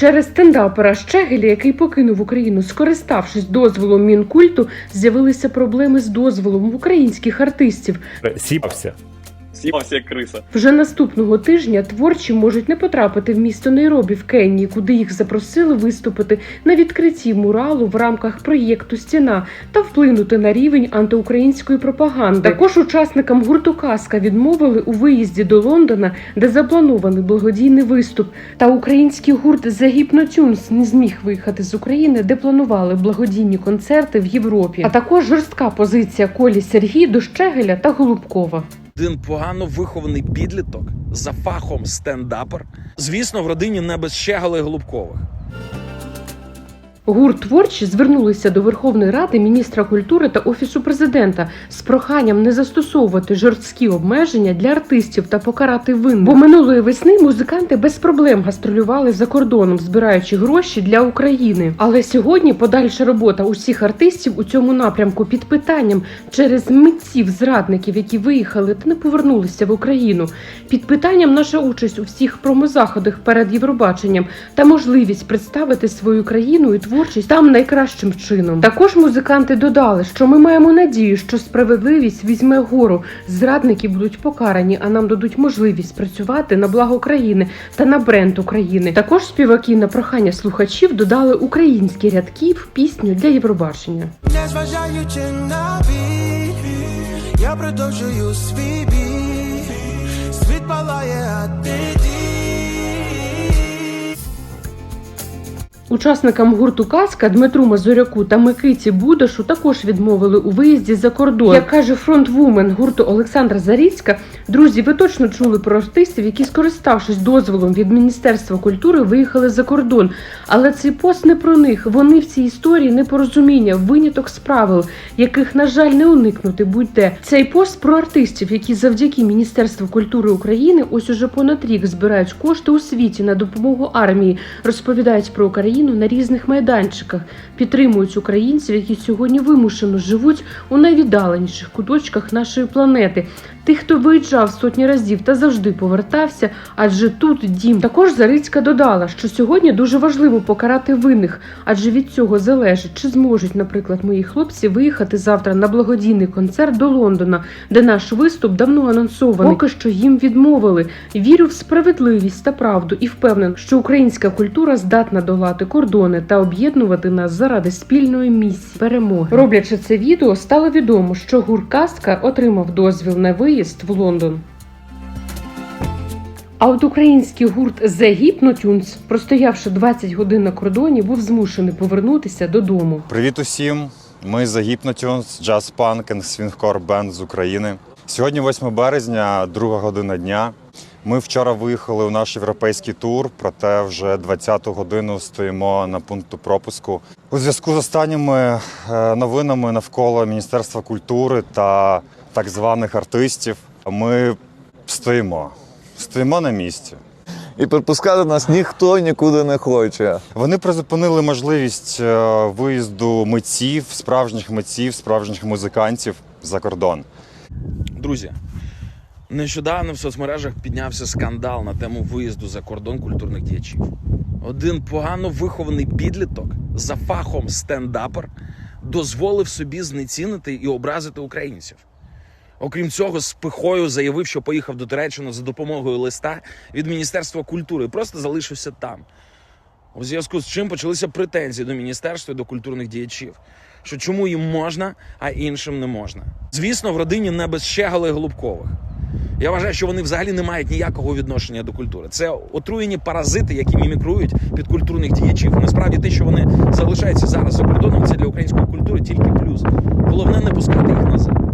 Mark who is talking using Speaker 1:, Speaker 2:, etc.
Speaker 1: Через стендапера Щегеля, який покинув Україну, скориставшись дозволом мінкульту, з'явилися проблеми з дозволом в українських артистів.
Speaker 2: Сіпався.
Speaker 3: Сівався як криса.
Speaker 1: Вже наступного тижня творчі можуть не потрапити в місто Найробі в Кенії, куди їх запросили виступити на відкритті муралу в рамках проєкту Стіна та вплинути на рівень антиукраїнської пропаганди. Також учасникам гурту Казка відмовили у виїзді до Лондона, де запланований благодійний виступ. Та український гурт Hypnotunes не зміг виїхати з України, де планували благодійні концерти в Європі. А також жорстка позиція Колі Сергій до Щегеля та Голубкова.
Speaker 4: Один погано вихований підліток за фахом стендапер. Звісно, в родині не без Щегала Голубкових.
Speaker 1: Гурт творчі звернулися до Верховної Ради, міністра культури та офісу президента з проханням не застосовувати жорсткі обмеження для артистів та покарати винних. Бо минулої весни музиканти без проблем гастролювали за кордоном, збираючи гроші для України. Але сьогодні подальша робота усіх артистів у цьому напрямку під питанням через митців зрадників, які виїхали та не повернулися в Україну. Під питанням наша участь у всіх промозаходах перед Євробаченням та можливість представити свою країну і творчість там найкращим чином. Також музиканти додали, що ми маємо надію, що справедливість візьме гору. Зрадники будуть покарані, а нам дадуть можливість працювати на благо країни та на бренд України. Також співаки на прохання слухачів додали українські рядки в пісню для Євробачення.
Speaker 5: Незважаючи на біль, я продовжую свій бій. Світ палає, а ти йди.
Speaker 1: Учасникам гурту Казка Дмитру Мазуряку та Микиті Будашу також відмовили у виїзді за кордон. Як каже фронтвумен гурту Олександра Заріцька, друзі, ви точно чули про артистів, які, скориставшись дозволом від Міністерства культури, виїхали за кордон. Але цей пост не про них. Вони в цій історії непорозуміння, виняток з правил, яких, на жаль, не уникнути будь-де. Цей пост про артистів, які завдяки Міністерству культури України ось уже понад рік збирають кошти у світі на допомогу армії, розповідають про Україну на різних майданчиках, підтримують українців, які сьогодні вимушено живуть у найвіддаленіших куточках нашої планети. Тих, хто виїжджав сотні разів та завжди повертався, адже тут дім. Також Зарицька додала, що сьогодні дуже важливо покарати винних, адже від цього залежить, чи зможуть, наприклад, мої хлопці виїхати завтра на благодійний концерт до Лондона, де наш виступ давно анонсований. Поки що їм відмовили. Вірю в справедливість та правду і впевнений, що українська культура здатна долати кордони та об'єднувати нас заради спільної місії перемоги. Роблячи це відео, стало відомо, що гуркастка отримав дозвіл на виїзд в Лондон. А от український гурт The Hypnotunes, простоявши 20 годин на кордоні, був змушений повернутися додому.
Speaker 6: Привіт усім! Ми за Hypnotunes, Jazz Punk and Swingcore Band з України. Сьогодні 8 березня, друга година дня. Ми вчора виїхали у наш європейський тур, проте вже 20-ту годину стоїмо на пункту пропуску. У зв'язку з останніми е, новинами навколо Міністерства культури та так званих артистів ми стоїмо. Стоїмо на місці.
Speaker 7: І пропускати нас ніхто нікуди не хоче.
Speaker 6: Вони призупинили можливість е, виїзду митців, справжніх митців, справжніх музикантів за кордон.
Speaker 4: Друзі, нещодавно в соцмережах піднявся скандал на тему виїзду за кордон культурних діячів. Один погано вихований підліток за фахом стендапер дозволив собі знецінити і образити українців. Окрім цього, з пихою заявив, що поїхав до Туреччини за допомогою листа від Міністерства культури просто залишився там. У зв'язку з чим почалися претензії до міністерства і до культурних діячів, що чому їм можна, а іншим не можна. Звісно, в родині не без Щегала і Голубкових. Я вважаю, що вони взагалі не мають ніякого відношення до культури. Це отруєні паразити, які мімікрують під культурних діячів. Насправді, те, що вони залишаються зараз за кордоном, це для української культури тільки плюс. Головне не пускати їх назад.